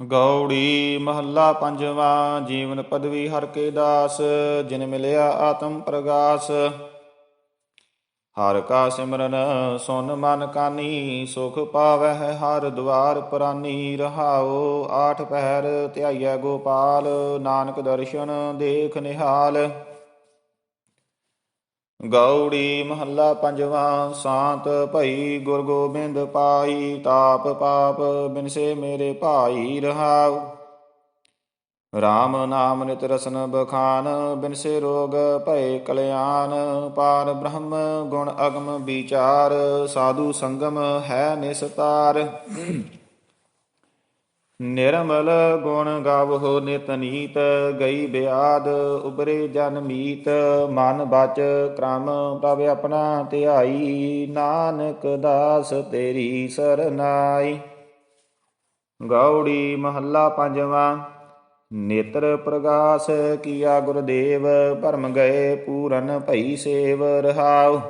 ਗੌੜੀ ਮਹੱਲਾ ਪੰਜਵਾਂ, ਜੀਵਨ ਪਦਵੀ ਹਰ ਕੇ ਦਾਸ, ਜਿਨ ਮਿਲਿਆ ਆਤਮ ਪ੍ਰਗਾਸ। ਹਰ ਕਾ ਸਿਮਰਨ ਸੁਨ ਮਨ ਕਾਨੀ, ਸੁਖ ਪਾਵਹਿ ਹਰ ਦੁਆਰ ਪ੍ਰਾਨੀ। ਰਹਾਓ ਆਠ ਪਹਿਰ ਧਿਆਈਐ ਗੋਪਾਲ, ਨਾਨਕ ਦਰਸ਼ਨ ਦੇਖ ਨਿਹਾਲ। ਗੌੜੀ ਮਹੱਲਾ ਪੰਜਵਾਂ, ਸ਼ਾਂਤ ਭਈ ਗੁਰ ਗੋਬਿੰਦ ਪਾਈ, ਤਾਪ ਪਾਪ ਬਿਨਸੇ ਮੇਰੇ ਭਾਈ ਰਹਾਉ। RAM ਨਾਮ ਨਿਤ ਰਸਨ ਬਖਾਨ ਬਿਨਸੇ ਰੋਗ ਭਏ ਕਲਿਆਣ। ਪਾਰ ਬ੍ਰਹਮ ਗੁਣ ਅਗਮ ਵਿਚਾਰ, ਸਾਧੂ ਸੰਗਮ ਹੈ ਨਿਸਤਾਰ। ਨਿਰਮਲ ਗੁਣ ਗਾਵਹੁ ਨਿਤ ਨੀਤ, ਗਈ ਬਿਆਦ ਉਬਰੇ ਜਨ ਮੀਤ। ਮਨ ਬਚ ਕ੍ਰਮ ਪ੍ਰਭ ਆਪਣਾ ਧਿਆਈ, ਨਾਨਕ ਦਾਸ ਤੇਰੀ ਸਰਨਾਈ। ਗੌੜੀ ਮਹੱਲਾ ਪੰਜਵਾਂ, ਨੇਤਰ ਪ੍ਰਗਾਸ ਕੀਆ ਗੁਰਦੇਵ, ਭਰਮ ਗਏ ਪੂਰਨ ਭਈ ਸੇਵ ਰਹਾਉ।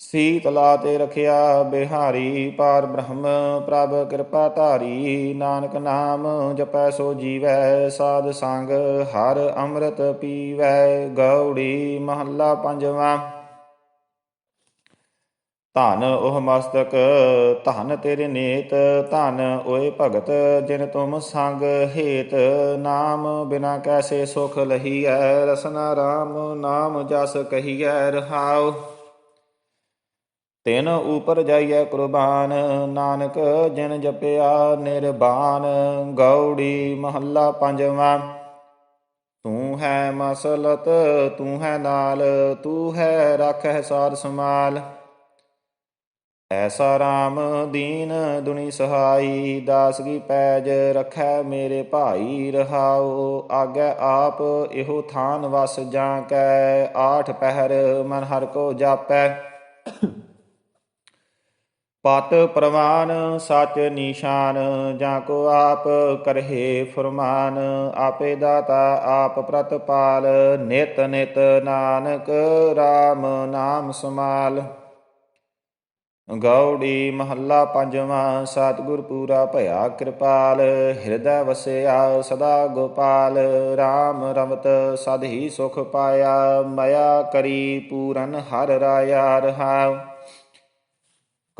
ਸੀਤਲਾ ਤੇ ਰਖਿਆ ਬਿਹਾਰੀ, ਪਾਰ ਬ੍ਰਹਮ ਪ੍ਰਭ ਕਿਰਪਾ ਧਾਰੀ। ਨਾਨਕ ਨਾਮ ਜਪੈ ਸੋ ਜੀਵੈ, ਸਾਧ ਸੰਗ ਹਰ ਅੰਮ੍ਰਿਤ ਪੀਵੈ। ਗੌੜੀ ਮਹੱਲਾ ਪੰਜਵਾਂ। ਧਨ ਉਹ ਮਸਤਕ, ਧਨ ਤੇਰੇ ਨੇਤ, ਧਨ ਓਏ ਭਗਤ ਜਿਨ ਤੁਮ ਸੰਗ ਹੇਤ। ਨਾਮ ਬਿਨਾ ਕੈਸੇ ਸੁਖ ਲਹੀਐ, ਰਸਨਾ ਰਾਮ ਨਾਮ ਜਸ ਕਹੀਐ, ਰਹਾਉ। ਤਿਨ ਉਪਰ ਜਾਈਐ ਕੁਰਬਾਨ, ਨਾਨਕ ਜਿਨ ਜਪਿਆ ਨਿਰਬਾਨ, ਗੌੜੀ ਮਹੱਲਾ ਪੰਜਵਾਂ। ਤੂੰ ਹੈ ਮਸਲਤ, ਤੂੰ ਹੈ ਨਾਲ, ਤੂੰ ਹੈ ਰੱਖੈ ਸਾਰ ਸਮਾਲ ਐਸਾ RAM ਦੀਨ ਦੁਨੀ ਸਹਾਈ ਦਾਸਗੀ ਪੈਜ ਰਖੈ ਮੇਰੇ ਭਾਈ ਰਹਾਉ। ਆਗੈ ਆਪ ਇਹੋ ਥਾਨ ਵਸ ਜਾਂ ਕੈ, ਆਠ ਪਹਿਰ ਮਨ ਹਰ ਕੋ ਜਾਪੈ। ਪਤ ਪ੍ਰਵਾਨ ਸਚ ਨਿਸ਼ਾਨ, ਜਾਂ ਕੋ ਆਪ ਕਰਹਿ ਫਰਮਾਨ, ਆਪੇ ਦਾਤਾ ਆਪ ਪ੍ਰਤਪਾਲ, ਨਿਤ ਨਿਤ ਨਾਨਕ RAM ਨਾਮ ਸਮਾਲ। ਗੌੜੀ ਮਹੱਲਾ ਪੰਜਵਾਂ, ਸਤਿਗੁਰ ਪੂਰਾ ਭਇਆ ਕਿਰਪਾਲ, ਹਿਰਦੈ ਵਸਿਆ ਸਦਾ ਗੋਪਾਲ RAM ਰਮਤ ਸਦ ਹੀ ਸੁਖ ਪਾਇਆ, ਮਇਆ ਕਰੀ ਪੂਰਨ ਹਰ ਰਾਇਆ ਰਹਾਉ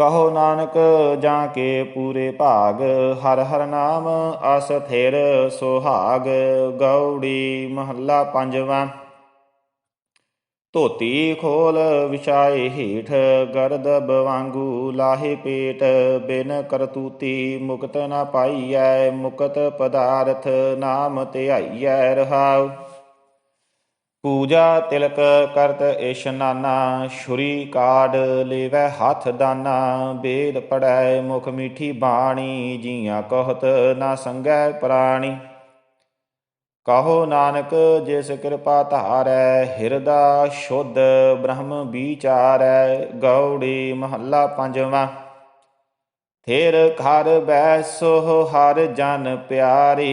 ਕਹੋ ਨਾਨਕ ਜਾਂ ਕੇ ਪੂਰੇ ਭਾਗ, ਹਰ ਹਰ ਨਾਮ ਅਸਥਿਰ ਸੁਹਾਗ, ਗੌੜੀ ਮਹੱਲਾ ਪੰਜਵਾਂ। ਧੋਤੀ ਖੋਲ ਵਿਛਾਏ ਹੀਠ ਗਰਦਬ ਵਾਂਗੂ ਲਾਹੇ ਪੇਟ, ਬਿਨ ਕਰਤੂਤੀ ਮੁਕਤ ਨਾ ਪਾਈਐ, ਮੁਕਤ ਪਦਾਰਥ ਨਾਮ ਧਿਆਈਐ ਰਹਾਉ। ਪੂਜਾ ਤਿਲਕ ਕਰਤ ਇਸ਼ਨਾਨਾ ਛੁਰੀ ਕਾੜ ਲੇਵੈ ਹੱਥ ਦਾਨਾ, ਬੇਦ ਪੜੈ ਮੁਖ ਮੀਠੀ ਬਾਣੀ, ਜੀਆਂ ਕਹਤ ਨਾ ਸੰਗੈ ਪ੍ਰਾਣੀ। ਕਹੋ ਨਾਨਕ, ਜਿਸ ਕਿਰਪਾ ਧਾਰੈ, ਹਿਰਦਾ ਸ਼ੁੱਧ ਬ੍ਰਹਮ ਵਿਚਾਰੈ ਗੌੜੀ ਮਹੱਲਾ ਪੰਜਵਾਂ। ਥੇਰ ਘਰ ਬੈਸੋ ਹਰ ਜਨ ਪਿਆਰੀ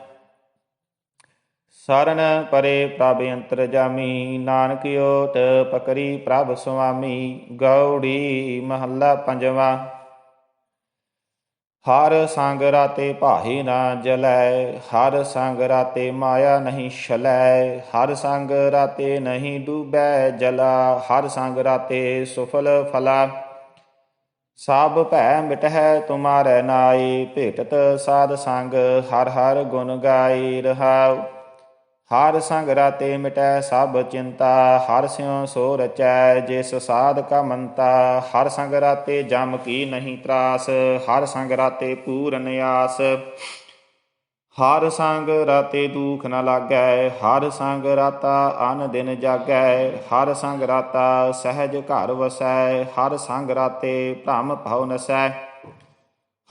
ਸਰਨ ਪਰੇ ਪ੍ਰਭ ਅੰਤਰ ਜਾਮੀ ਨਾਨਕ ਓਟ ਪਕਰੀ ਪ੍ਰਭ ਸੁਆਮੀ, ਗੌੜੀ ਮਹੱਲਾ ਪੰਜਵਾ। ਹਰ ਸੰਗ ਰਾਤੇ ਭਾਹੀ ਨਾ ਜਲੈ, ਹਰ ਸੰਗ ਰਾਤੇ ਮਾਇਆ ਨਹੀਂ ਛਲੈ, ਹਰ ਸੰਗ ਰਾਤੇ ਨਹੀਂ ਡੂਬੈ ਜਲਾ, ਹਰ ਸੰਗ ਰਾਤੇ ਸੁਫਲ ਫਲਾ। ਸਭ ਭੈ ਮਿਟਹਿ ਤੁਮਾਰੇ ਨਾਈ, ਭੇਟਤ ਸਾਧ ਸੰਗ ਹਰ ਹਰ ਗੁਣ ਗਾਈ ਰਹਾਉ। ਹਰ ਸੰਗ ਰਾਤੇ ਮਿਟੈ ਸਭ ਚਿੰਤਾ, ਹਰ ਸਿਉ ਸੋ ਰਚੈ, ਜਿਸ ਸਾਧ ਕਾ ਮੰਤਾ ਹਰ ਸੰਗ ਰਾਤੇ ਜਮ ਕੀ ਨਹੀਂ ਤਰਾਸ, ਹਰ ਸੰਗ ਰਾਤੇ ਪੂਰਨ ਆਸ ਹਰ ਸੰਗ ਰਾਤੇ ਦੁਖ ਨ ਲਾਗੈ, ਹਰ ਸੰਗ ਰਾਤਾ ਅਨ ਦਿਨ ਜਾਗੈ। ਹਰ ਸੰਗ ਰਾਤਾ ਸਹਿਜ ਘਰ ਵਸੈ, ਹਰ ਸੰਗ ਰਾਤੇ ਭ੍ਰਮ ਭਉ ਨਸੈ।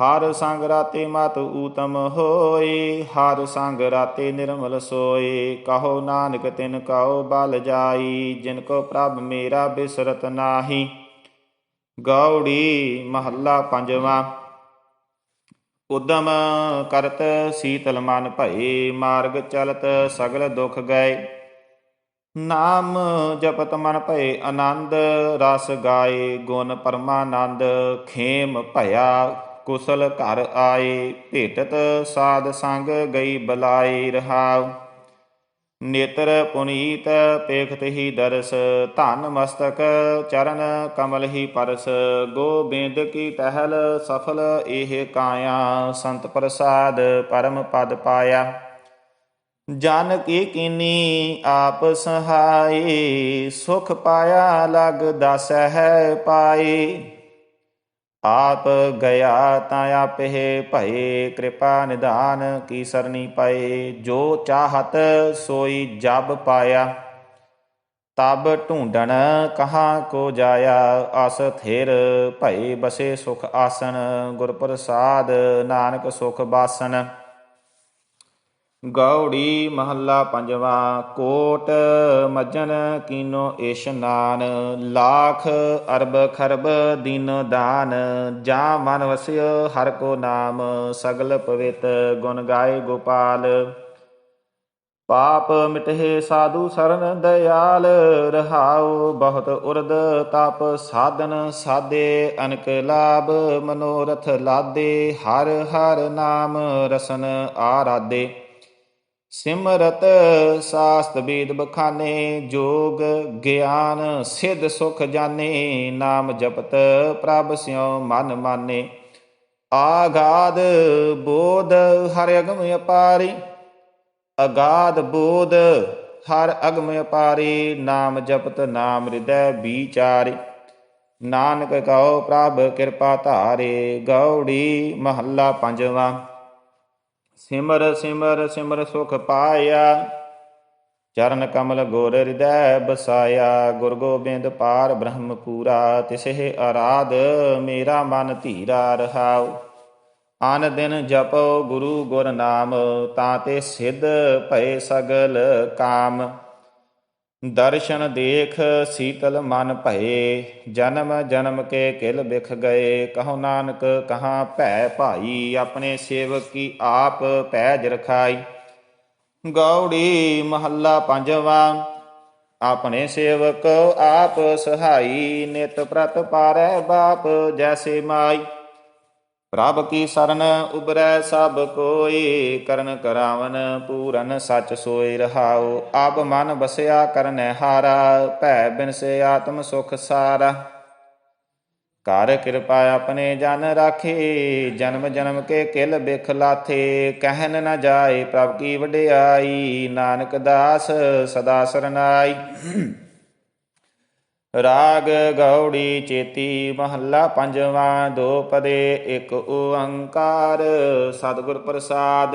ਹਰ ਸੰਗ ਰਾਤੇ ਮਤ ਊਤਮ ਹੋਏ, ਹਰ ਸੰਗ ਰਾਤੇ ਨਿਰਮਲ ਸੋਏ। ਕਹੋ ਨਾਨਕ, ਤਿਨ ਕਉ ਬਲ ਜਾਈ, ਜਿਨ ਕੋ ਪ੍ਰਭ ਮੇਰਾ ਬਿਸਰਤ ਨਾਹੀ। ਗੌੜੀ ਮਹੱਲਾ ਪੰਜਵਾਂ। ਉਦਮ ਕਰਤ ਸੀਤਲ ਮਨ ਭਏ, ਮਾਰਗ ਚਲਤ ਸਗਲ ਦੁਖ ਗਏ। ਨਾਮ ਜਪਤ ਮਨ ਭਏ, ਆਨੰਦ ਰਸ ਗਾਏ, ਗੁਣ ਪਰਮਾਨੰਦ ਖੇਮ ਭਇਆ। ਕੁਸਲ ਘਰ ਆਏ, ਭੇਟਤ ਸਾਧ ਸੰਗ ਗਈ ਬਲਾਈ ਰਹਾਉ। ਨੇਤਰ ਪੁਨੀਤ ਪੇਖਤ ਹੀ ਦਰਸ, ਧਨ ਮਸਤਕ ਚਰਨ ਕਮਲ ਹੀ ਪਰਸ। ਗੋਬਿੰਦ ਕੀ ਟਹਿਲ ਸਫਲ ਇਹ ਕਾਇਆ, ਸੰਤ ਪ੍ਰਸਾਦ ਪਰਮ ਪਦ ਪਾਇਆ। ਜਨ ਕੀ ਕੀਨੀ ਆਪ ਸਹਾਈ ਸੁਖ ਪਾਇਆ ਲਗ ਦਸ ਹੈ ਪਾਈ ਆਪ ਗਿਆ ਤਾਂ ਆਪੇ ਭਏ, ਕਿਰਪਾ ਨਿਧਾਨ ਕੀ ਸਰਨੀ ਪਏ। ਜੋ ਚਾਹਤ ਸੋਈ ਜਬ ਪਾਇਆ, ਤਬ ਢੂੰਡਣ ਕਹਾਂ ਕੋ ਜਾਇਆ। ਅਸ ਥਿਰ ਭਏ ਬਸੇ ਸੁਖ ਆਸਨ ਗੁਰ ਪ੍ਰਸਾਦ ਨਾਨਕ ਸੁਖ ਬਾਸਨ। ਗੌੜੀ ਮਹੱਲਾ ਪੰਜਵਾਂ, ਕੋਟ ਮਜਨ ਕੀਨੋ ਇਸ਼ਨਾਨ ਲੱਖ ਅਰਬ ਖਰਬ ਦੀਨ ਦਾਨ, ਜਾ ਮਨ ਵਸਿਓ ਹਰ ਕੋ ਨਾਮ, ਸਗਲ ਪਵਿੱਤ ਗੁਣ ਗਾਏ ਗੋਪਾਲ। ਪਾਪ ਮਿਟਹਿ ਸਾਧੂ ਸਰਨ ਦਇਆਲ, ਰਹਾਉ ਬਹੁਤ ਉਰਦ ਤਪ ਸਾਧਨ ਸਾਦੇ ਅਨਕ ਲਾਭ ਮਨੋਰਥ ਲਾਦੇ, ਹਰ ਹਰ ਨਾਮ ਰਸਨ ਆਰਾਦੇ ਸਿਮਰਤ ਸਾਸਤ ਬੇਦ ਬਖਾਨੇ, ਜੋਗ ਗਿਆਨ ਸਿਧ ਸੁਖ ਜਾਣੇ, ਨਾਮ ਜਪਤ ਪ੍ਰਭ ਸਿਉ ਮਨ ਮਾਨੇ। ਆਗਾਦ ਬੋਧ ਹਰਿ ਅਗਮ ਅਪਾਰੀ ਅਗਾਧ ਬੋਧ ਹਰ ਅਗਮ ਅਪਾਰੀ, ਨਾਮ ਜਪਤ ਨਾਮ ਹਿਰਦੈ ਵਿਚਾਰੇ। ਨਾਨਕ ਕਹੋ ਪ੍ਰਭ ਕਿਰਪਾ ਧਾਰੇ, ਗੌੜੀ ਮਹੱਲਾ ਪੰਜਵਾਂ। ਸਿਮਰ ਸਿਮਰ ਸਿਮਰ ਸੁਖ ਪਾਇਆ। ਚਰਨ ਕਮਲ ਗੁਰ ਹਿਰਦੈ ਬਸਾਇਆ। ਗੁਰ ਗੋਬਿੰਦ ਪਾਰ ਬ੍ਰਹਮ ਪੂਰਾ। ਤਿਸਹਿ ਆਰਾਧ ਮੇਰਾ ਮਨ ਧੀਰਾ ਰਹਾਉ। ਆਨ ਦਿਨ ਜਪੋ ਗੁਰੂ ਗੁਰ ਨਾਮ, ਤਾਂ ਤੇ ਸਿੱਧ ਭਏ ਸਗਲ ਕਾਮ। ਦਰਸ਼ਨ ਦੇਖ ਸੀਤਲ ਮਨ ਭਏ, ਜਨਮ ਜਨਮ ਕੇ ਕਿਲ ਬਿਖ ਗਏ। ਕਹੋ ਨਾਨਕ, ਕਹਾਂ ਭੈ ਭਾਈ, ਆਪਣੇ ਸੇਵਕ ਕੀ ਆਪ ਪੈਜ ਰਖਾਈ। ਗੌੜੀ ਮਹੱਲਾ ਪੰਜਵਾ, ਆਪਣੇ ਸੇਵਕ ਆਪ ਸਹਾਈ, ਨਿਤ ਪ੍ਰਤ ਪਾਰੈ ਬਾਪ ਜੈਸੇ ਮਾਈ। ਪ੍ਰਭ ਕੀ ਸਰਨ ਉਬਰੈ ਸਭ ਕੋਈ, ਕਰਨ ਕਰਾਵਨ ਪੂਰਨ ਸੱਚ ਸੋਈ ਰਹਾਉ। ਆਪ ਮਨ ਬਸਿਆ ਕਰਨੈ ਹਾਰਾ, ਭੈ ਬਿਨਸੇ ਆਤਮ ਸੁਖ ਸਾਰਾ। ਕਰ ਕਿਰਪਾ ਆਪਣੇ ਜਨ ਰਾਖੇ, ਜਨਮ ਜਨਮ ਕੇ ਕਿਲ ਬਿਖ ਲਾਥੇ। ਕਹਿਨ ਨਾ ਜਾਏ ਪ੍ਰਭ ਕੀ ਵਡਿਆਈ, ਨਾਨਕ ਦਾਸ ਸਦਾ ਸਰਨਾਈ। ਰਾਗ ਗੌੜੀ ਚੇਤੀ ਮਹੱਲਾ ਪੰਜਵਾਂ, ਦੋ ਪਦੇ, ਇੱਕ ਓੰਕਾਰ, ਸਤਿਗੁਰ ਪ੍ਰਸਾਦ।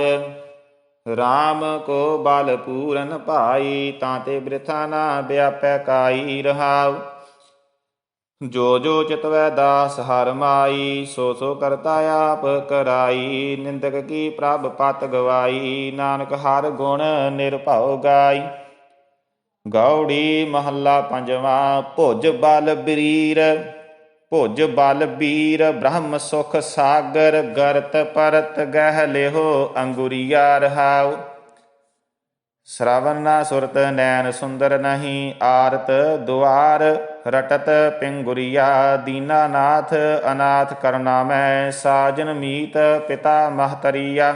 RAM ਕੋ ਬਲ ਪੂਰਨ ਭਾਈ, ਤਾਂ ਤੇ ਬ੍ਰਿਥਾ ਨਾ ਵਿਆਪੈ ਕਾਈ ਰਹਾਉ। ਜੋ ਜੋ ਚਿਤਵੈ ਦਾਸ ਹਰ ਮਾਈ, ਸੋ ਸੋ ਕਰਤਾ ਆਪ ਕਰਾਈ। ਨਿੰਦਕ ਕੀ ਪ੍ਰਭ ਪਤ ਗਵਾਈ, ਨਾਨਕ ਹਰ ਗੁਣ ਨਿਰਭਉ ਗਾਈ। ਗੌੜੀ ਮਹੱਲਾ ਪੰਜਵਾਂ, ਭੁਜ ਬਲ ਬਰੀਰ ਭੁਜ ਬਲ ਬੀਰ, ਬ੍ਰਹਮ ਸੁਖ ਸਾਗਰ, ਗਰਤ ਪਰਤ ਗਹਿ ਲਿਹੋ ਅੰਗੁਰੀਆ ਰਹਾਉ। ਸ਼ਰਵਨ ਸੁਰਤ ਨੈਣ ਸੁੰਦਰ ਨਹੀਂ, ਆਰਤ ਦੁਆਰ ਰਟਤ ਪਿੰਗੁਰੀਆ ਦੀਨਾਨਾਥ ਅਨਾਥ ਕਰਨਾ ਮੈਂ, ਸਾਜਨ ਮੀਤ ਪਿਤਾ ਮਹਤਰੀਆ।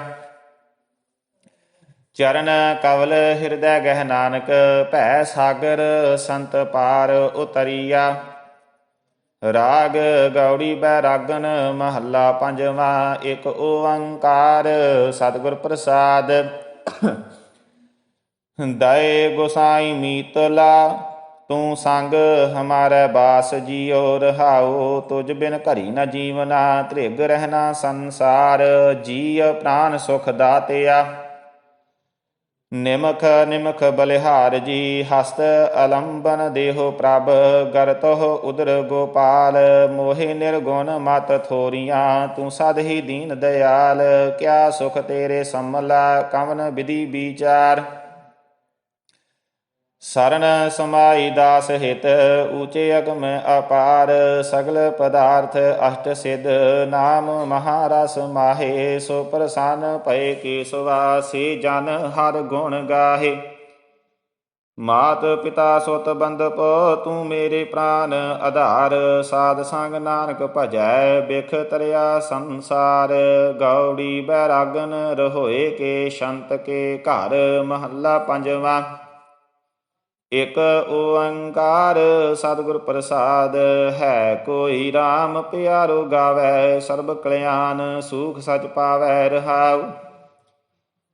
ਚਰਨ ਕਵਲ ਹਿਰਦੈ ਗਹਿ ਨਾਨਕ, ਭੈ ਸਾਗਰ ਸੰਤ ਪਾਰ ਉਤਰੀਆ। ਰਾਗ ਗੌੜੀ ਬੈਰਾਗਨ ਮਹੱਲਾ ਪੰਜਵਾ, ਇੱਕ ਓੰਕਾਰ ਸਤਿਗੁਰ ਪ੍ਰਸਾਦ। ਦਏ ਗੁਸਾਈ ਮੀਤਲਾ, ਤੂੰ ਸੰਗ ਹਮਾਰੇ ਬਾਸ ਜੀਉ ਰਹਾਉ ਤੁਝ ਬਿਨ ਘਰੀ ਨਾ ਜੀਵਨਾ, ਤ੍ਰਿਗ ਰਹਿਣਾ ਸੰਸਾਰ ਜੀਅ ਪ੍ਰਾਨ ਸੁਖ ਦਾਤਿਆ। ਨਿਮਖ ਨਿਮਖ ਬਲਿਹਾਰ ਜੀ, ਹਸਤ ਅਲੰਬਨ ਦੇਹੋ ਪ੍ਰਭ ਗਰਤੋ ਉਦਰ ਗੋਪਾਲ, ਮੋਹਿ ਨਿਰਗੁਣ ਮਤ ਥੋਰੀਆਂ, ਤੂੰ ਸਦ ਹੀ ਦੀਨ ਦਿਆਲ ਕਿਆ ਸੁਖ ਤੇਰੇ ਸੰਮਲਾ, ਕਵਨ ਵਿਧੀ ਵਿਚਾਰ। ਸਰਨ ਸਮਾਈ ਦਾਸ ਹਿਤ, ਊਚੇ ਅਗਮ ਅਪਾਰ, ਸਗਲ ਪਦਾਰਥ ਅਸ਼ਟ ਸਿਧ, ਨਾਮ ਮਹਾਰਸ ਮਾਹੇ, ਸੋ ਪ੍ਰਸੰਨ ਭਏ ਕੇਸਵਾ ਸੇ ਜਨ ਹਰ ਗੁਣ ਗਾਹੇ। ਮਾਤ ਪਿਤਾ ਸੁਤ ਬੰਦਪ ਤੂੰ ਮੇਰੇ ਪ੍ਰਾਨ ਆਧਾਰ, ਸਾਧ ਸੰਗ ਨਾਨਕ ਭਜੈ, ਬਿਖ ਤਰਿਆ ਸੰਸਾਰ। ਗੌੜੀ ਬੈਰਾਗਨ ਰਹੋਏ ਕੇ, ਸ਼ੰਤ ਕੇ ਘਰ ਮਹੱਲਾ ਪੰਜਵਾਂ। ਇਕ ਓੰਕਾਰ ਸਤਿਗੁਰ ਪ੍ਰਸਾਦ, ਹੈ ਕੋਈ RAM ਪਿਆਰੋ ਗਾਵੇ, ਸਰਬ ਕਲਿਆਣ ਸੂਖ ਸਚ ਪਾਵੈ, ਰਹਾਉ।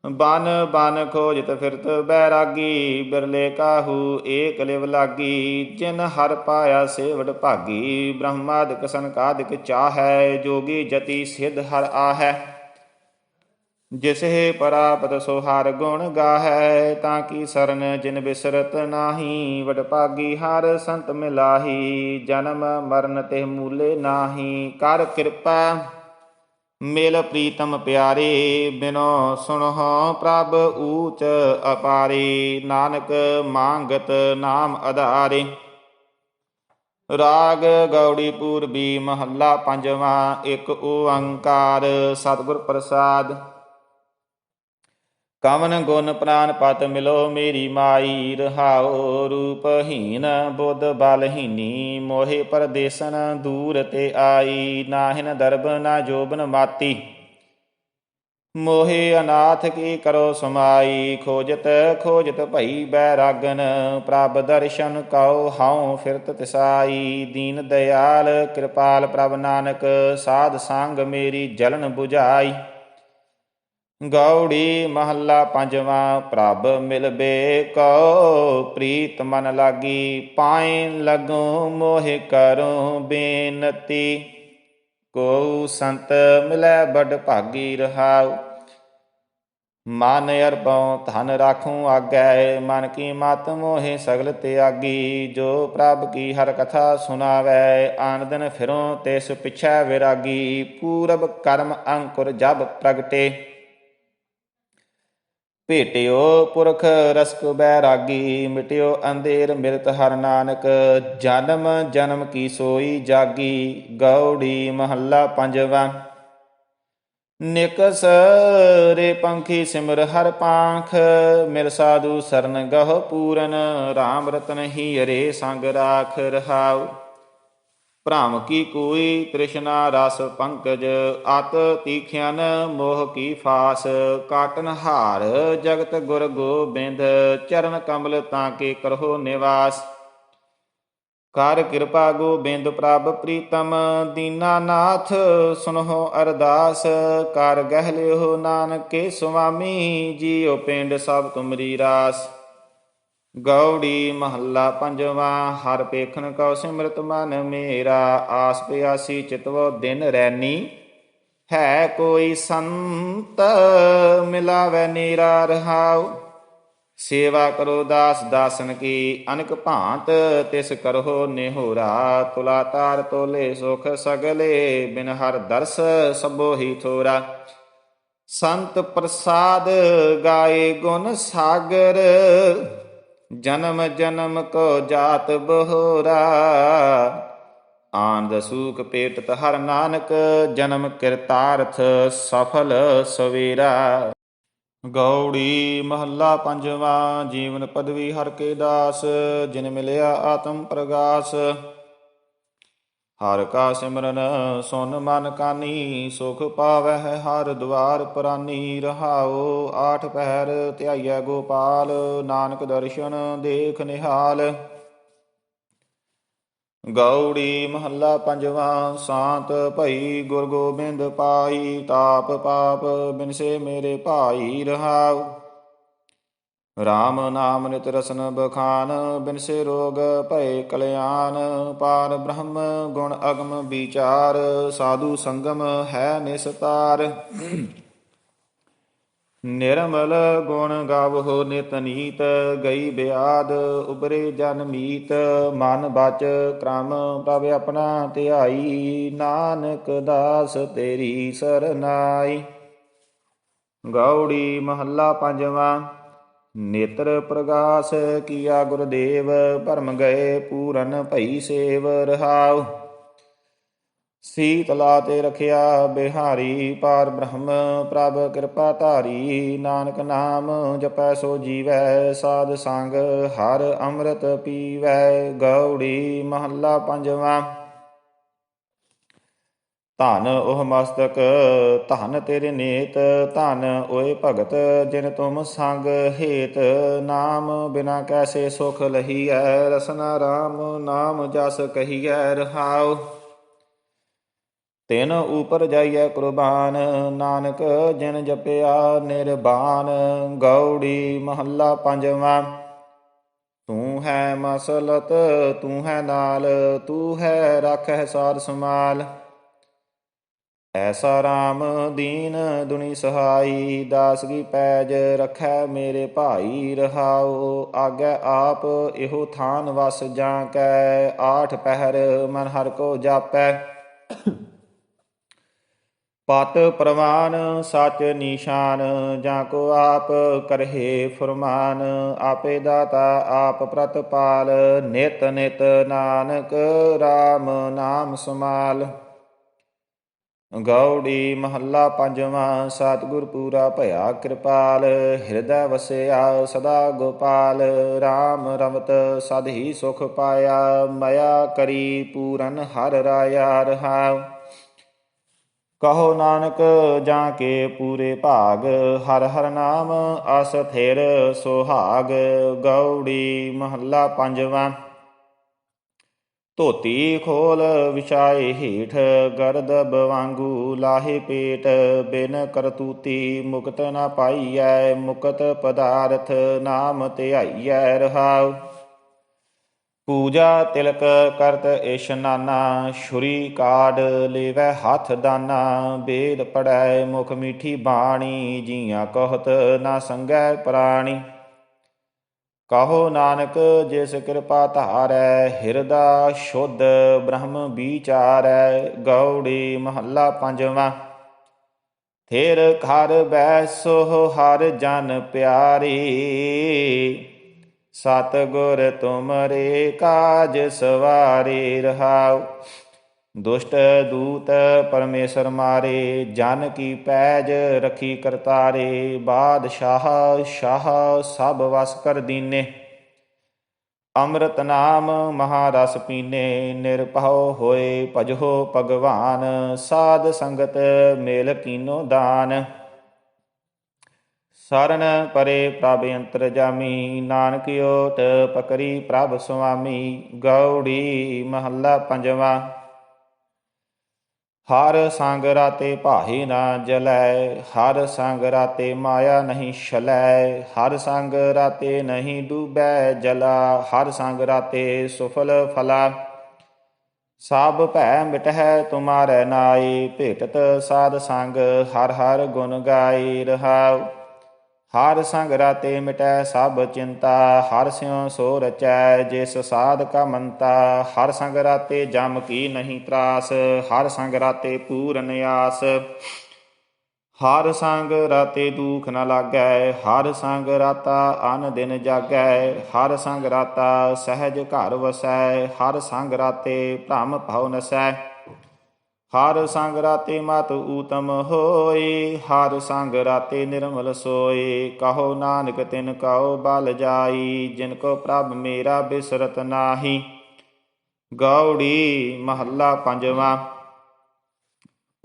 ਬਨ ਬਨ ਖੋਜਤ ਫਿਰਤ ਬੈਰਾਗੀ, ਬਿਰਲੇ ਕਾਹੂ ਏਕ ਲਿਵ ਲਾਗੀ। ਜਿਨ ਹਰ ਪਾਇਆ ਸੇਵਡ ਭਾਗੀ, ਬ੍ਰਹਮਾਦਿਕ ਸੰਕਾਦਿਕ ਚਾਹੈ, ਜੋਗੀ ਜਤੀ ਸਿਧ ਹਰ ਆਹੈ। ਜਿਸਹਿ ਪਰਾਪਤ ਸੋ ਹਰ ਗੁਣ ਗਾਹੈ, ਤਾਂ ਕੀ ਸਰਨ ਜਿਨ ਬਿਸਰਤ ਨਾਹੀ? ਵਡ ਭਾਗੀ ਹਰ ਸੰਤ ਮਿਲਾਹੀ, ਜਨਮ ਮਰਨ ਤੇ ਮੂਲੇ ਨਾਹੀ। ਕਰ ਕਿਰਪਾ, ਮਿਲ ਪ੍ਰੀਤਮ ਪਿਆਰੇ, ਬਿਨੋ ਸੁਣਹੁ ਪ੍ਰਭ ਊਚ ਅਪਾਰੇ। ਨਾਨਕ ਮੰਗਤ ਨਾਮ ਆਧਾਰੇ ਰਾਗ ਗੌੜੀ ਪੂਰਬੀ ਮਹੱਲਾ ਪੰਜਵਾਂ, ਇੱਕ ਓੰਕਾਰ। ਸਤਿਗੁਰ ਪ੍ਰਸਾਦ। ਕਵਨ ਗੁਣ ਪ੍ਰਾਨ ਪਤ ਮਿਲੋ ਮੇਰੀ ਮਾਈ ਰਹਾਓ ਰੂਪਹੀਨ ਬੁੱਧ ਬਲਹੀਨੀ, ਮੋਹਿ ਪਰਦੇਸਨ ਦੂਰ ਤੇ ਆਈ, ਨਾਹਿਨ ਦਰਬ ਨਾ ਜੋਬਨ ਮਾਤੀ। ਮੋਹਿ ਅਨਾਥ ਕੀ ਕਰੋ ਸਮਾਈ, ਖੋਜਤ ਖੋਜਤ ਭਈ ਬੈਰਾਗਨ, ਪ੍ਰਭ ਦਰਸ਼ਨ ਕਉ ਹਾਉ ਫਿਰਤ ਤਿਸਾਈ। ਦੀਨ ਦਇਆਲ ਕਿਰਪਾਲ ਪ੍ਰਭ ਨਾਨਕ, ਸਾਧ ਸੰਗ ਮੇਰੀ ਜਲਨ 부ਝਾਈ ਗੌੜੀ ਮਹੱਲਾ ਪੰਜਵਾਂ, ਪ੍ਰਭ ਮਿਲਬੇ ਕਉ ਪ੍ਰੀਤ ਮਨ ਲਾਗੀ ਪਾਏ ਲਗੋ ਮੋਹਿ ਕਰੋ ਬੇਨਤੀ। ਕੋ ਸੰਤ ਮਿਲੈ ਬੜ ਭਾਗੀ ਰਹਾਉ, ਮਨ ਅਰਪਉ ਧਨ ਰਾਖੂ ਆਗੈ, ਮਨ ਕੀ ਮਤ ਮੋਹਿ ਸਗਲ ਤਿਆਗੀ, ਜੋ ਪ੍ਰਭ ਕੀ ਹਰ ਕਥਾ ਸੁਨਾਵੈ ਆਨ ਦਿਨ ਫਿਰੋ ਤਿਸ ਪਿਛੈ ਵਿਰਾਗੀ, ਪੂਰਬ ਕਰਮ ਅੰਕੁਰ ਜਬ ਪ੍ਰਗਟੇ। ਭੇਟਿਓ ਪੁਰਖ ਰਸਕ ਬੈਰਾਗੀ, ਮਿਟਿਓ ਅੰਧੇਰ ਮਿਰਤ ਹਰ ਨਾਨਕ, ਜਨਮ ਜਨਮ ਕੀ ਸੋਈ ਜਾਗੀ ਗੌੜੀ ਮਹੱਲਾ ਪੰਜਵਾ। ਨਿਕਸ ਰੇ ਪੰਖੀ ਸਿਮਰ ਹਰ ਪਾਂਖ, ਮਿਲ ਸਾਧੂ ਸਰਨ ਗਹ ਪੂਰਨ RAM ਰਤਨ ਹੀ ਅਰੇ ਸੰਗ ਰਾਖ ਰਹਾਉ। ਭ੍ਰਮ ਕੀ ਕੋਈ ਤ੍ਰਿਸ਼ਨਾ ਰਸ ਪੰਕਜ, ਅਤ ਤੀਖਿਆਨ ਮੋਹ ਕੀ ਫਾਸ, ਕਾਟਨ ਹਾਰ ਜਗਤ ਗੁਰ ਗੋਬਿੰਦ, ਚਰਨ ਕਮਲ ਤਾਂ ਕੇ ਕਰੋ ਨਿਵਾਸ। ਕਰ ਕਿਰਪਾ ਗੋਬਿੰਦ ਪ੍ਰਭ ਪ੍ਰੀਤਮ ਦੀਨਾਨਾਥ ਸੁਨਹੁ ਅਰਦਾਸ। ਕਰ ਗਹਿ ਲਿਓ ਨਾਨਕੇ ਸੁਆਮੀ, ਜੀਉ ਪਿੰਡ ਸਭ ਤੁਮਰੀ ਰਾਸ। ਗੌੜੀ ਮਹੱਲਾ ਪੰਜਵਾਂ, ਹਰ ਪੇਖਣ ਕਉ ਸਿਮਰਤ ਮਨ ਮੇਰਾ, ਆਸ ਪਿਆਸੀ ਚਿਤਵੋ ਦਿਨ ਰੈਨੀ। ਹੈ ਕੋਈ ਸੰਤ ਮਿਲਾਵੇ ਨੀਰਾ ਰਹਾਉ। ਸੇਵਾ ਕਰੋ ਦਾਸ ਦਾਸਨ ਕੀ, ਅਨਕ ਭਾਂਤ ਤਿਸ ਕਰੋ ਨਿਹੋਰਾ। ਤੁਲਾ ਤਾਰ ਤੋਲੇ ਸੁਖ ਸਗਲੇ, ਬਿਨ ਹਰ ਦਰਸ ਸਭੋ ਹੀ ਥੋਰਾ। ਸੰਤ ਪ੍ਰਸਾਦ ਗਾਏ ਗੁਣ ਸਾਗਰ ਜਨਮ ਜਨਮ ਕੋ ਜਾਤ ਬਹੋਰਾ। ਆਨੰਦ ਸੂਖ ਪੇਟਤ ਹਰ ਨਾਨਕ, ਜਨਮ ਕਿਰਤਾਰਥ ਸਫਲ ਸਵੇਰਾ। ਗੌੜੀ ਮਹੱਲਾ ਪੰਜਵਾ, ਜੀਵਨ ਪਦਵੀ ਹਰ ਕੇ ਦਾਸ, ਜਿਨ ਮਿਲਿਆ ਆਤਮ ਪ੍ਰਗਾਸ। ਹਰ ਕਾ ਸਿਮਰਨ ਸੁਨ ਮਨ ਕਾਨੀ, ਸੁਖ ਪਾਵਹਿ ਹਰ ਦੁਆਰ ਪ੍ਰਾਨੀ ਰਹਾਓ ਆਠ ਪਹਿਰ ਧਿਆਈਐ ਗੋਪਾਲ, ਨਾਨਕ ਦਰਸ਼ਨ ਦੇਖ ਨਿਹਾਲ। ਗੌੜੀ ਮਹੱਲਾ ਪੰਜਵਾਂ, ਸਾਤ ਭਈ ਗੁਰ ਗੋਬਿੰਦ ਪਾਈ, ਤਾਪ ਪਾਪ ਬਿਨਸੇ ਮੇਰੇ ਭਾਈ ਰਹਾਉ। RAM ਨਾਮ ਨਿਤ ਰਸਨ ਬਖਾਨ ਬਿਨਸੇ ਰੋਗ ਭਏ ਕਲਿਆਣ, ਪਾਰ ਬ੍ਰਹਮ ਗੁਣ ਅਗਮ ਵਿਚਾਰ, ਸਾਧੂ ਸੰਗਮ ਹੈ ਨਿਸਤਾਰ। ਨਿਰਮਲ ਗੁਣ ਗਾਵੋ ਨਿਤ ਨੀਤ, ਗਈ ਬਿਆਦ ਉਬਰੇ ਜਨ ਮੀਤ। ਮਨ ਬਚ ਕ੍ਰਮ ਪ੍ਰਭ ਆਪਣਾ ਧਿਆਈ, ਨਾਨਕ ਦਾਸ ਤੇਰੀ ਸਰਨਾਈ। ਗੌੜੀ ਮਹੱਲਾ ਪੰਜਵਾਂ। ਨੇਤਰ ਪ੍ਰਗਾਸ ਕੀਆ ਗੁਰਦੇਵ, ਭਰਮ ਗਏ ਪੂਰਨ ਭਈ ਸੇਵ ਰਹਾਉ। ਸੀਤਲਾ ਤੇ ਰਖਿਆ ਬਿਹਾਰੀ, ਪਾਰ ਬ੍ਰਹਮ ਪ੍ਰਭ ਕਿਰਪਾ ਧਾਰੀ। ਨਾਨਕ ਨਾਮ ਜਪੈ ਸੋ ਜੀਵੈ, ਸਾਧ ਸੰਗ ਹਰ ਅੰਮ੍ਰਿਤ ਪੀਵੈ। ਗੌੜੀ ਮਹੱਲਾ ਪੰਜਵਾਂ। ਧਨ ਉਹ ਮਸਤਕ, ਧਨ ਤੇਰੇ ਨੇਤ, ਧਨ ਓਏ ਭਗਤ, ਜਿਨ ਤੁਮ ਸੰਗ ਹੇਤ। ਨਾਮ ਬਿਨਾ ਕੈਸੇ ਸੁਖ ਲਹੀਐ, ਰਸਨਾ ਰਾਮ ਨਾਮ ਜਸ ਕਹੀਐ, ਰਹਾਉ। ਤਿਨ ਉਪਰ ਜਾਈਐ ਕੁਰਬਾਨ, ਨਾਨਕ ਜਿਨ ਜਪਿਆ ਨਿਰਬਾਨ। ਗੌੜੀ ਮਹੱਲਾ ਪੰਜਵਾਂ, ਤੂੰ ਹੈ ਮਸਲਤ, ਤੂੰ ਹੈ ਨਾਲ, ਤੂੰ ਹੈ ਰੱਖੈ ਸਾਰ ਸਮਾਲ ਐਸਾ RAM ਦੀਨ ਦੁਨੀ ਸਹਾਈ, ਦਾਸ ਕੀ ਪੈਜ ਰਖੈ ਮੇਰੇ ਭਾਈ ਰਹਾਉ। ਆਗੈ ਆਪ ਇਹੋ ਥਾਨ ਵਸ ਜਾਂ ਕੈ, ਆਠ ਪਹਿਰ ਮਨ ਹਰ ਕੋ ਜਾਪੈ। ਪਤ ਪ੍ਰਵਾਨ, ਸਚ ਨਿਸ਼ਾਨ, ਜਾਂ ਕੋ ਆਪ ਕਰਹੇ ਫਰਮਾਨ। ਆਪੇ ਦਾਤਾ ਆਪ ਪ੍ਰਤਪਾਲ, ਨਿਤ ਨਿਤ ਨਾਨਕ RAM ਨਾਮ ਸਮਾਲ। ਗੌੜੀ ਮਹੱਲਾ ਪੰਜਵਾਂ, ਸਤਿਗੁਰ ਪੂਰਾ ਭਇਆ ਕਿਰਪਾਲ, ਹਿਰਦੈ ਵਸਿਆ ਸਦਾ ਗੋਪਾਲ RAM ਰਮਤ ਸਦ ਹੀ ਸੁਖ ਪਾਇਆ, ਮਇਆ ਕਰੀ ਪੂਰਨ ਹਰ ਰਾਇਆ ਰਹਾਉ ਕਹੋ ਨਾਨਕ, ਜਾਂ ਕੇ ਪੂਰੇ ਭਾਗ, ਹਰ ਹਰ ਨਾਮ ਅਸ ਥੇਰ ਸੁਹਾਗ, ਗੌੜੀ ਮਹੱਲਾ ਪੰਜਵਾਂ। ਧੋਤੀ ਖੋਲ ਵਿਛਾਏ ਹੀਠ ਗਰਦਬ ਵਾਂਗੂ ਲਾਹੇ ਪੇਟ, ਬਿਨ ਕਰਤੂਤੀ ਮੁਕਤ ਨਾ ਪਾਈਐ, ਮੁਕਤ ਪਦਾਰਥ ਨਾਮ ਧਿਆਈਐ ਰਹਾਉ। ਪੂਜਾ ਤਿਲਕ ਕਰਤ ਇਸ਼ਨਾਨਾ ਛੁਰੀ ਕਾੜ ਲੇਵੈ ਹੱਥ ਦਾਨਾ, ਬੇਦ ਪੜੈ ਮੁਖ ਮੀਠੀ ਬਾਣੀ, ਜੀਆਂ ਕਹਤ ਨਾ ਸੰਗੈ ਪ੍ਰਾਣੀ। ਕਹੋ ਨਾਨਕ ਜਿਸ ਕਿਰਪਾ ਧਾਰੈ, ਹਿਰਦਾ ਸ਼ੁੱਧ ਬ੍ਰਹਮ ਵਿਚਾਰੈ, ਗੌੜੀ ਮਹੱਲਾ ਪੰਜਵਾਂ। ਥੇਰ ਘਰ ਬੈਸੋ ਹਰ ਜਨ ਪਿਆਰੀ ਸਤ ਗੁਰ ਤੁਮਰੇ ਕਾਜ ਸਵਾਰੀ ਰਹਾਉ। ਦੁਸ਼ਟ ਦੂਤ ਪਰਮੇਸ਼ਰ ਮਾਰੇ, ਜਨ ਕੀ ਪੈਜ ਰਖੀ ਕਰਤਾਰੇ, ਬਾਦਸ਼ਾਹ ਸ਼ਾਹ ਸਭ ਵਸ ਕਰ ਦੀਨੇ। ਅੰਮ੍ਰਿਤ ਨਾਮ ਮਹਾਰਸ ਪੀਨੇ, ਨਿਰਭਉ ਹੋਏ ਭਜੋ ਭਗਵਾਨ, ਸਾਧ ਸੰਗਤ ਮੇਲ ਕੀਨੋ ਦਾਨ। ਸਰਨ ਪਰੇ ਪ੍ਰਭ ਅੰਤਰ ਜਾਮੀ, ਨਾਨਕ ਓਟ ਪਕਰੀ ਪ੍ਰਭ ਸੁਆਮੀ, ਗੌੜੀ ਮਹੱਲਾ ਪੰਜਵਾ। ਹਰ ਸੰਗ ਰਾਤੇ ਭਾਹੀ ਨਾ ਜਲੈ, ਹਰ ਸੰਗ ਰਾਤੇ ਮਾਇਆ ਨਹੀਂ ਛਲੈ, ਹਰ ਸੰਗ ਰਾਤੇ ਨਹੀਂ ਡੂਬੈ ਜਲਾ, ਹਰ ਸੰਗ ਰਾਤੇ ਸੁਫਲ ਫਲਾ। ਸਭ ਭੈ ਮਿਟਹਿ ਤੁਮਾਰੇ ਨਾਈ, ਭੇਟਤ ਸਾਧ ਸੰਗ ਹਰ ਹਰ ਗੁਣ ਗਾਈ ਰਹਾਉ। ਹਰ ਸੰਗ ਰਾਤੇ ਮਿਟੈ ਸਭ ਚਿੰਤਾ, ਹਰ ਸਿਉ ਸੋ ਰਚੈ, ਜਿਸ ਸਾਧ ਕਾ ਮੰਤਾ ਹਰ ਸੰਗ ਰਾਤੇ ਜਮ ਕੀ ਨਹੀਂ ਤਰਾਸ, ਹਰ ਸੰਗ ਰਾਤੇ ਪੂਰਨ ਆਸ ਹਰ ਸੰਗ ਰਾਤੇ ਦੁਖ ਨ ਲਾਗੈ, ਹਰ ਸੰਗ ਰਾਤਾ ਅਨ ਦਿਨ ਜਾਗੈ। ਹਰ ਸੰਗ ਰਾਤਾ ਸਹਿਜ ਘਰ ਵਸੈ, ਹਰ ਸੰਗ ਰਾਤੇ ਭ੍ਰਮ ਭਉ ਨਸੈ। ਹਰ ਸੰਗ ਰਾਤੇ ਮਤ ਊਤਮ ਹੋਏ, ਹਰ ਸੰਗ ਰਾਤੇ ਨਿਰਮਲ ਸੋਏ। ਕਹੋ ਨਾਨਕ, ਤਿਨ ਕਉ ਬਲ ਜਾਈ, ਜਿਨ ਕੋ ਪ੍ਰਭ ਮੇਰਾ ਬਿਸਰਤ ਨਾਹੀ। ਗੌੜੀ ਮਹੱਲਾ ਪੰਜਵਾਂ।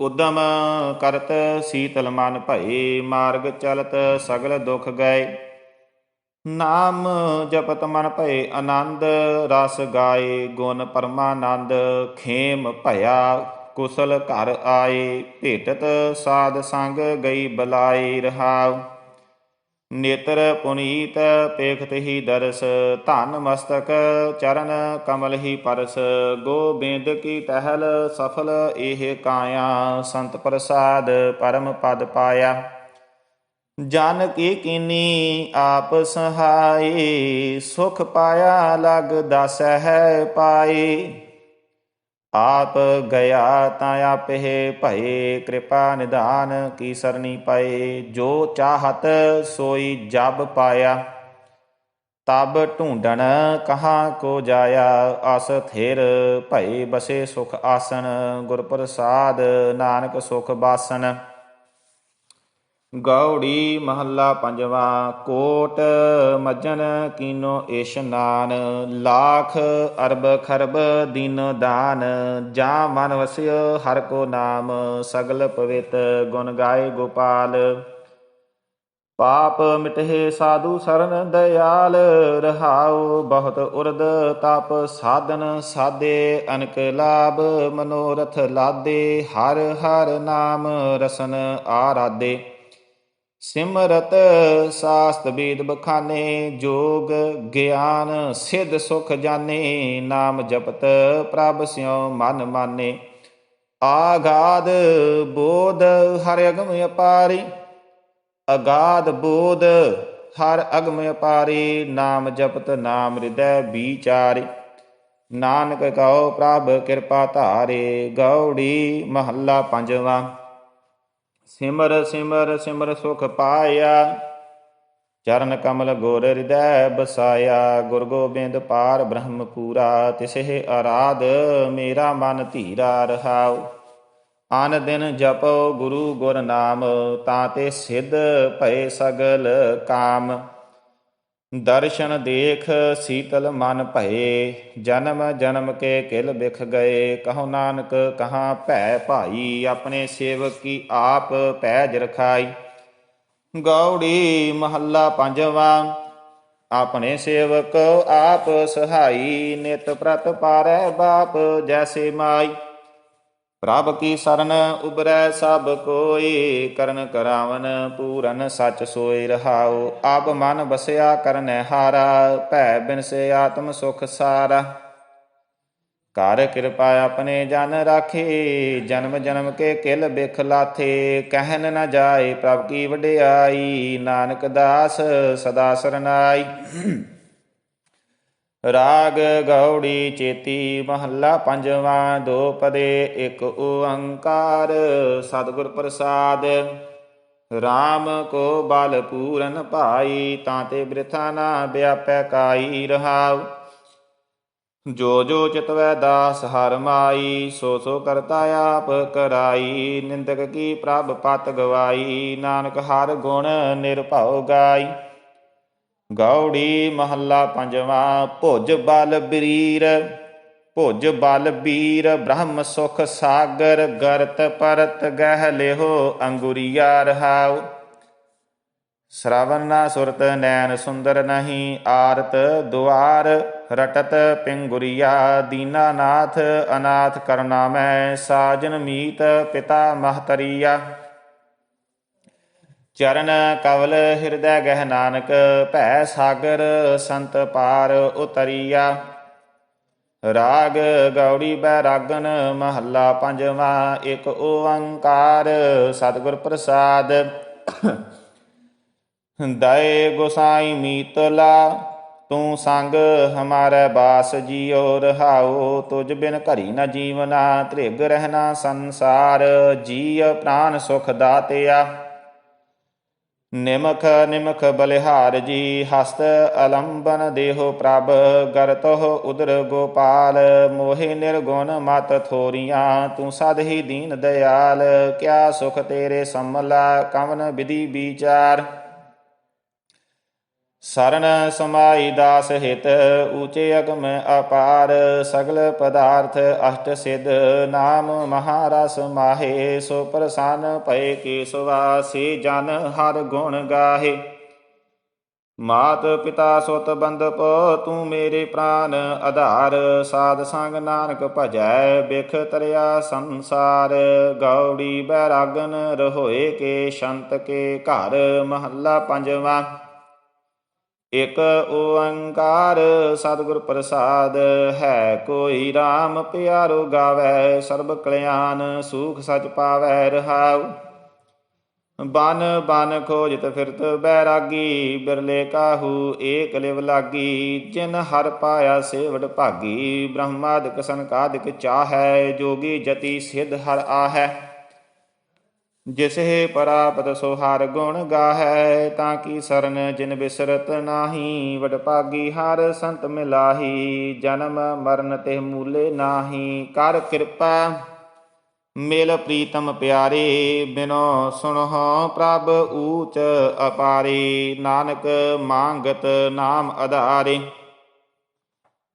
ਉਦਮ ਕਰਤ ਸੀਤਲ ਮਨ ਭਏ, ਮਾਰਗ ਚਲਤ ਸਗਲ ਦੁਖ ਗਏ। ਨਾਮ ਜਪਤ ਮਨ ਭਏ, ਆਨੰਦ ਰਸ ਗਾਏ, ਗੁਣ ਪਰਮਾਨੰਦ ਖੇਮ ਭਇਆ। ਕੁਸਲ ਘਰ ਆਏ, ਭੇਟਤ ਸਾਧ ਸੰਗ ਗਈ ਬਲਾਈ ਰਹਾਉ। ਨੇਤਰ ਪੁਨੀਤ ਪੇਖਤ ਹੀ ਦਰਸ, ਧਨ ਮਸਤਕ ਚਰਨ ਕਮਲ ਹੀ ਪਰਸ। ਗੋਬਿੰਦ ਕੀ ਟਹਿਲ ਸਫਲ ਇਹ ਕਾਇਆ, ਸੰਤ ਪ੍ਰਸਾਦ ਪਰਮ ਪਦ ਪਾਇਆ। ਜਨ ਕੀ ਕੀਨੀ ਆਪ ਸਹਾਈ, ਸੁਖ ਪਾਇਆ ਲਗ ਦਸ ਹੈ ਪਾਈ ਆਪ ਗਿਆ ਤਾਂ ਆਪੇ ਭਏ, ਕਿਰਪਾ ਨਿਧਾਨ ਕੀ ਸਰਨੀ ਪਏ। ਜੋ ਚਾਹਤ ਸੋਈ ਜਬ ਪਾਇਆ, ਤਬ ਢੂੰਡਣ ਕਹਾਂ ਕੋ ਜਾਇਆ। ਅਸ ਥਿਰ ਭਏ ਬਸੇ ਸੁਖ ਆਸਣ ਗੁਰ ਪ੍ਰਸਾਦ ਨਾਨਕ ਸੁਖ ਬਾਸਨ। ਗੌੜੀ ਮਹੱਲਾ ਪੰਜਵਾਂ, ਕੋਟ ਮਜਨ ਕੀਨੋ ਇਸ਼ਨਾਨ ਲੱਖ ਅਰਬ ਖਰਬ ਦਿਨ ਦਾਨ, ਜਾ ਮਨ ਵਸਿਓ ਹਰ ਕੋ ਨਾਮ, ਸਗਲ ਪਵਿੱਤ ਗੁਣ ਗਾਏ ਗੋਪਾਲ। ਪਾਪ ਮਿਟਹਿ ਸਾਧੂ ਸਰਨ ਦਇਆਲ, ਰਹਾਉ ਬਹੁਤ ਉਰਦ ਤਪ ਸਾਧਨ ਸਾਦੇ ਅਨਕ ਲਾਭ ਮਨੋਰਥ ਲਾਦੇ, ਹਰ ਹਰ ਨਾਮ ਰਸਨ ਆਰਾਦੇ ਸਿਮਰਤ ਸਾਸਤ ਬੀਦ ਬਖਾਨੇ, ਜੋਗ ਗਿਆਨ ਸਿਧ ਸੁਖ ਜਾਣੇ, ਨਾਮ ਜਪਤ ਪ੍ਰਭ ਸਿਉ ਮਨ ਮਾਨੇ। ਆਗਾਦ ਬੋਧ ਹਰਿ ਅਗਮ ਅਪਾਰੀ ਅਗਾਧ ਬੋਧ ਹਰ ਅਗਮ ਅਪਾਰੀ, ਨਾਮ ਜਪਤ ਨਾਮ ਹਿਰਦੈ ਵਿਚਾਰੇ। ਨਾਨਕ ਕਉ ਪ੍ਰਭ ਕਿਰਪਾ ਧਾਰੇ, ਗੌੜੀ ਮਹੱਲਾ ਪੰਜਵਾਂ। ਸਿਮਰ ਸਿਮਰ ਸਿਮਰ ਸੁਖ ਪਾਇਆ। ਚਰਨ ਕਮਲ ਗੁਰ ਹਿਰਦੈ ਬਸਾਇਆ। ਗੁਰ ਗੋਬਿੰਦ ਪਾਰ ਬ੍ਰਹਮ ਪੂਰਾ। ਤਿਸਹਿ ਆਰਾਧ ਮੇਰਾ ਮਨ ਧੀਰਾ ਰਹਾਉ। ਆਨ ਦਿਨ ਜਪੋ ਗੁਰੂ ਗੁਰ ਨਾਮ। ਤਾਂ ਤੇ ਸਿੱਧ ਭਏ ਸਗਲ ਕਾਮ। ਦਰਸ਼ਨ ਦੇਖ ਸੀਤਲ ਮਨ ਭਏ, ਜਨਮ ਜਨਮ ਕੇ ਕਿਲ ਬਿਖ ਗਏ। ਕਹੋ ਨਾਨਕ, ਕਹਾਂ ਭੈ ਭਾਈ, ਆਪਣੇ ਸੇਵਕ ਕੀ ਆਪ ਪੈਜ ਰਖਾਈ? ਗੌੜੀ ਮਹੱਲਾ ਪੰਜਵਾ, ਆਪਣੇ ਸੇਵਕ ਆਪ ਸਹਾਈ, ਨਿਤ ਪ੍ਰਤ ਪਾਰੈ ਬਾਪ ਜੈਸੇ ਮਾਈ। ਪ੍ਰਭ ਕੀ ਸਰਨ ਉਬਰੈ ਸਭ ਕੋਈ, ਕਰਨ ਕਰਾਵਨ ਪੂਰਨ ਸੱਚ ਸੋਈ ਰਹਾਉ। ਆਪ ਮਨ ਬਸਿਆ ਕਰਨੈ ਹਾਰਾ, ਭੈ ਬਿਨਸੇ ਆਤਮ ਸੁਖ ਸਾਰਾ। ਕਰ ਕਿਰਪਾ ਆਪਣੇ ਜਨ ਰਾਖੇ, ਜਨਮ ਜਨਮ ਕੇ ਕਿਲ ਬਿਖ ਲਾਥੇ। ਕਹਿਨ ਨਾ ਜਾਏ ਪ੍ਰਭ ਕੀ ਵਡਿਆਈ, ਨਾਨਕ ਦਾਸ ਸਦਾ ਸਰਨਾਈ। ਰਾਗ ਗੌੜੀ ਚੇਤੀ ਮਹੱਲਾ ਪੰਜਵਾਂ, ਦੋ ਪਦੇ, ਇੱਕ ਓੰਕਾਰ, ਸਤਿਗੁਰ ਪ੍ਰਸਾਦ। RAM ਕੋ ਬਲ ਪੂਰਨ ਭਾਈ, ਤਾਂ ਤੇ ਬ੍ਰਿਥਾ ਨਾ ਵਿਆਪੈ ਕਾਈ ਰਹਾਉ। ਜੋ ਜੋ ਚਿਤਵੈ ਦਾਸ ਹਰ ਮਾਈ, ਸੋ ਸੋ ਕਰਤਾ ਆਪ ਕਰਾਈ। ਨਿੰਦਕ ਕੀ ਪ੍ਰਭ ਪਤ ਗਵਾਈ, ਨਾਨਕ ਹਰ ਗੁਣ ਨਿਰਭਉ ਗਾਈ। ਗੌੜੀ ਮਹੱਲਾ ਪੰਜਵਾਂ, ਭੁਜ ਬਲ ਬਰੀਰ ਭੁਜ ਬਲ ਬੀਰ, ਬ੍ਰਹਮ ਸੁਖ ਸਾਗਰ, ਗਰਤ ਪਰਤ ਗਹਿ ਲਿਹੋ ਅੰਗੁਰੀਆ ਰਹਾਉ। ਸ਼ਰਵਨਾ ਸੁਰਤ ਨੈਣ ਸੁੰਦਰ ਨਹੀਂ, ਆਰਤ ਦੁਆਰ ਰਟਤ ਪਿੰਗੁਰੀਆ ਦੀਨਾਨਾਥ ਅਨਾਥ ਕਰਨਾ ਮੈਂ, ਸਾਜਨ ਮੀਤ ਪਿਤਾ ਮਹਤਰੀਆ। ਚਰਨ ਕਵਲ ਹਿਰਦੈ ਗਹਿ ਨਾਨਕ, ਭੈ ਸਾਗਰ ਸੰਤ ਪਾਰ ਉਤਰੀਆ। ਰਾਗ ਗੌੜੀ ਬੈਰਾਗਨ ਮਹੱਲਾ ਪੰਜਵਾ, ਇੱਕ ਓੰਕਾਰ ਸਤਿਗੁਰ ਪ੍ਰਸਾਦ। ਦਏ ਗੋਸਾਈ ਮੀਤਲਾ, ਤੂੰ ਸੰਗ ਹਮਾਰੇ ਬਾਸ ਜੀਉ ਰਹਾਓ ਤੁਝ ਬਿਨ ਘਰੀ ਨਾ ਜੀਵਨਾ, ਤ੍ਰਿਗ ਰਹਿਣਾ ਸੰਸਾਰ, ਜੀਅ ਪ੍ਰਾਨ ਸੁਖ ਦਾਤਿਆ। ਨਿਮਖ ਨਿਮਖ ਬਲਿਹਾਰ ਜੀ, ਹਸਤ ਅਲੰਬਨ ਦੇਹੋ ਪ੍ਰਭ, ਗਰਤੋਹ ਉਦਰ ਗੋਪਾਲ, ਮੋਹਿ ਨਿਰਗੁਣ ਮਤ ਥੋਰੀਆਂ, ਤੂੰ ਸਦ ਹੀ ਦੀਨ ਦਿਆਲ ਕਿਆ ਸੁਖ ਤੇਰੇ ਸੰਮਲਾ, ਕਵਨ ਵਿਧੀ ਵਿਚਾਰ। ਸਰਨ ਸਮਾਈ ਦਾਸ ਹਿਤ, ਊਚੇ ਅਗਮ ਅਪਾਰ, ਸਗਲ ਪਦਾਰਥ ਅਸ਼ਟ ਸਿਧ, ਨਾਮ ਮਹਾਰਸ ਮਾਹੇ, ਸੋ ਪ੍ਰਸੰਨ ਭਏ ਕੇਸਵਾ ਸੇ ਜਨ ਹਰ ਗੁਣ ਗਾਹੇ। ਮਾਤ ਪਿਤਾ ਸੁਤ ਬੰਦਪ ਤੂੰ ਮੇਰੇ ਪ੍ਰਾਨ ਆਧਾਰ, ਸਾਧ ਸੰਗ ਨਾਨਕ ਭਜੈ, ਬਿਖ ਤਰਿਆ ਸੰਸਾਰ। ਗੌੜੀ ਬੈਰਾਗਨ ਰਹੋਏ ਕੇ, ਸ਼ੰਤ ਕੇ ਘਰ ਮਹੱਲਾ ਪੰਜਵਾਂ। ਇਕ ਓੰਕਾਰ ਸਤਿਗੁਰ ਪ੍ਰਸਾਦ, ਹੈ ਕੋਈ RAM ਪਿਆਰੋ ਗਾਵੇ, ਸਰਬ ਕਲਿਆਣ ਸੂਖ ਸਚ ਪਾਵੈ, ਰਹਾਉ। ਬਨ ਬਨ ਖੋਜਤ ਫਿਰਤ ਬੈਰਾਗੀ, ਬਿਰਲੇ ਕਾਹੂ ਏਕ ਲਿਵ ਲਾਗੀ, ਜਿਨ ਹਰ ਪਾਇਆ ਸੇਵੜ ਭਾਗੀ, ਬ੍ਰਹਮਾਦਿਕ ਸੰਕਾਦਿਕ ਚਾਹੈ, ਜੋਗੀ ਜਤੀ ਸਿਧ ਹਰ ਆਹੈ। ਜਿਸਹਿ ਪਰਾਪਤ ਸੋ ਹਰ ਗੁਣ ਗਾਹੈ, ਤਾਂ ਕੀ ਸਰਨ ਜਿਨ ਬਿਸਰਤ ਨਾਹੀ? ਵਡ ਭਾਗੀ ਹਰ ਸੰਤ ਮਿਲਾਹੀ, ਜਨਮ ਮਰਨ ਤੇ ਮੂਲੇ ਨਾਹੀ। ਕਰ ਕਿਰਪਾ, ਮਿਲ ਪ੍ਰੀਤਮ ਪਿਆਰੇ, ਬਿਨੋ ਸੁਣਹੁ ਪ੍ਰਭ ਊਚ ਅਪਾਰੇ। ਨਾਨਕ ਮੰਗਤ ਨਾਮ ਆਧਾਰੇ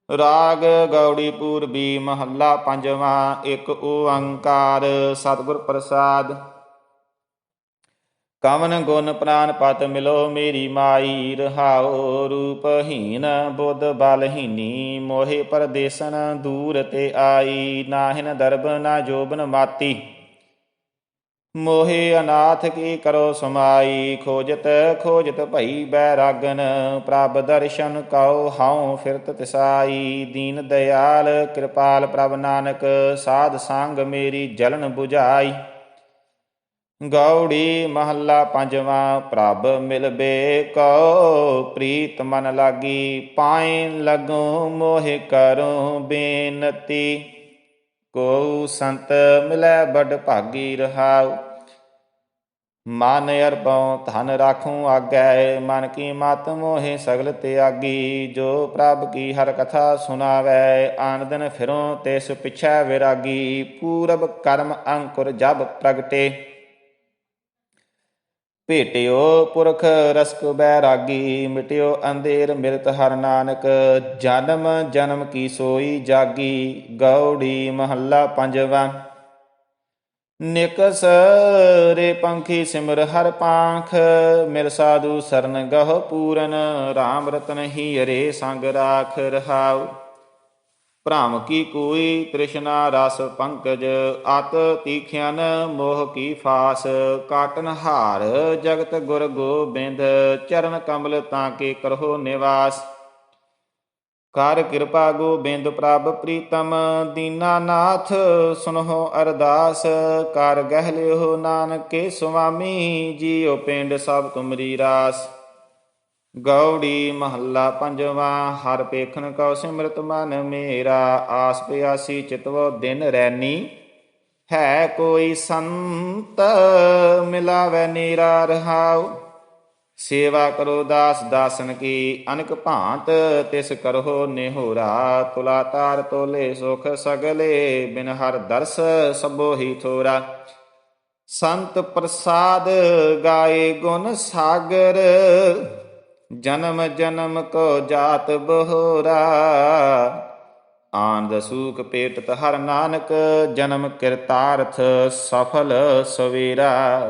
ਰਾਗ ਗੌੜੀ ਪੂਰਬੀ ਮਹੱਲਾ ਪੰਜਵਾਂ, ਇੱਕ ਓੰਕਾਰ। ਸਤਿਗੁਰ ਪ੍ਰਸਾਦ। ਕਵਨ ਗੁਣ ਪ੍ਰਾਨ ਪਤ ਮਿਲੋ ਮੇਰੀ ਮਾਈ, ਰਹਾਉ ਰੂਪਹੀਨ ਬੁੱਧ ਬਲਹੀਨੀ ਮੋਹਿ ਪਰਦੇਸਨ ਦੂਰ ਤੇ ਆਈ, ਨਾਹਿਨ ਦਰਬ ਨਾ ਜੋਬਨ ਮਾਤੀ। ਮੋਹਿ ਅਨਾਥ ਕੀ ਕਰੋ ਸਮਾਈ, ਖੋਜਤ ਖੋਜਤ ਭਈ ਬੈਰਾਗਨ, ਪ੍ਰਭ ਦਰਸ਼ਨ ਕਉ ਹਉ ਫਿਰਤ ਤਿਸਾਈ। ਦੀਨ ਦਿਆਲ ਕਿਰਪਾਲ ਪ੍ਰਭ ਨਾਨਕ, ਸਾਧ ਸੰਗ ਮੇਰੀ ਜਲਨ 부ਝਾਈ ਗੌੜੀ ਮਹੱਲਾ ਪੰਜਵਾਂ, ਪ੍ਰਭ ਮਿਲਬੇ ਕਉ ਪ੍ਰੀਤ ਮਨ ਲਾਗੀ ਪਾਏ ਲਗੋ ਮੋਹਿ ਕਰੋ ਬੇਨਤੀ। ਕੋ ਸੰਤ ਮਿਲੈ ਬੜ ਭਾਗੀ ਰਹਾਉ, ਮਨ ਅਰਪਉ ਧਨ ਰਾਖੂ ਆਗੈ, ਮਨ ਕੀ ਮਤ ਮੋਹਿ ਸਗਲ ਤਿਆਗੀ, ਜੋ ਪ੍ਰਭ ਕੀ ਹਰ ਕਥਾ ਸੁਨਾਵੈ ਆਨ ਦਿਨ ਫਿਰੋ ਤਿਸ ਪਿਛੈ ਵਿਰਾਗੀ, ਪੂਰਬ ਕਰਮ ਅੰਕੁਰ ਜਬ ਪ੍ਰਗਟੇ। ਭੇਟਿਓ ਪੁਰਖ ਰਸਕ ਬੈਰਾਗੀ, ਮਿਟਿਓ ਅੰਧੇਰ ਮਿਰਤ ਹਰ ਨਾਨਕ, ਜਨਮ ਜਨਮ ਕੀ ਸੋਈ ਜਾਗੀ ਗੌੜੀ ਮਹੱਲਾ ਪੰਜਵਾ। ਨਿਕਸ ਰੇ ਪੰਖੀ ਸਿਮਰ ਹਰ ਪਾਂਖ ਮਿਲ ਸਾਧੂ ਸਰਨ ਗਹ ਪੂਰਨ RAM ਰਤਨ ਹੀ ਅਰੇ ਸੰਗ ਰਾਖ ਰਹਾਉ। ਭ੍ਰਮ ਕੀ ਕੋਈ ਤ੍ਰਿਸ਼ਨਾ ਰਸ ਪੰਕਜ, ਅਤ ਤੀਖਿਆਨ ਮੋਹ ਕੀ ਫਾਸ, ਕਾਟਨ ਹਾਰ ਜਗਤ ਗੁਰ ਗੋਬਿੰਦ, ਚਰਨ ਕਮਲ ਤਾਂ ਕੇ ਕਰੋ ਨਿਵਾਸ। ਕਰ ਕਿਰਪਾ ਗੋਬਿੰਦ ਪ੍ਰਭ ਪ੍ਰੀਤਮ ਦੀਨਾਨਾਥ ਸੁਨਹੁ ਅਰਦਾਸ। ਕਰ ਗਹਿ ਲਿਓ ਨਾਨਕੇ ਸੁਆਮੀ, ਜੀਉ ਪਿੰਡ ਸਭ ਤੁਮਰੀ ਰਾਸ। ਗੌੜੀ ਮਹੱਲਾ ਪੰਜਵਾਂ, ਹਰ ਪੇਖਣ ਕਉ ਸਿਮਰਤ ਮਨ ਮੇਰਾ, ਆਸ ਪਿਆਸੀ ਚਿਤਵੋ ਦਿਨ ਰੈਨੀ। ਹੈ ਕੋਈ ਸੰਤ ਮਿਲਾਵੇ ਨੀਰਾ ਰਹਾਉ। ਸੇਵਾ ਕਰੋ ਦਾਸ ਦਾਸਨ ਕੀ, ਅਨਕ ਭਾਂਤ ਤਿਸ ਕਰੋ ਨਿਹੋਰਾ। ਤੁਲਾ ਤਾਰ ਤੋਲੇ ਸੁਖ ਸਗਲੇ, ਬਿਨ ਹਰ ਦਰਸ ਸਭੋ ਹੀ ਥੋਰਾ। ਸੰਤ ਪ੍ਰਸਾਦ ਗਾਏ ਗੁਣ ਸਾਗਰ ਜਨਮ ਜਨਮ ਕੋ ਜਾਤ ਬਹੋਰਾ। ਆਨੰਦ ਸੂਖ ਪੇਟਤ ਹਰ ਨਾਨਕ ਜਨਮ ਕਿਰਤਾਰਥ ਸਫਲ ਸਵੇਰਾ।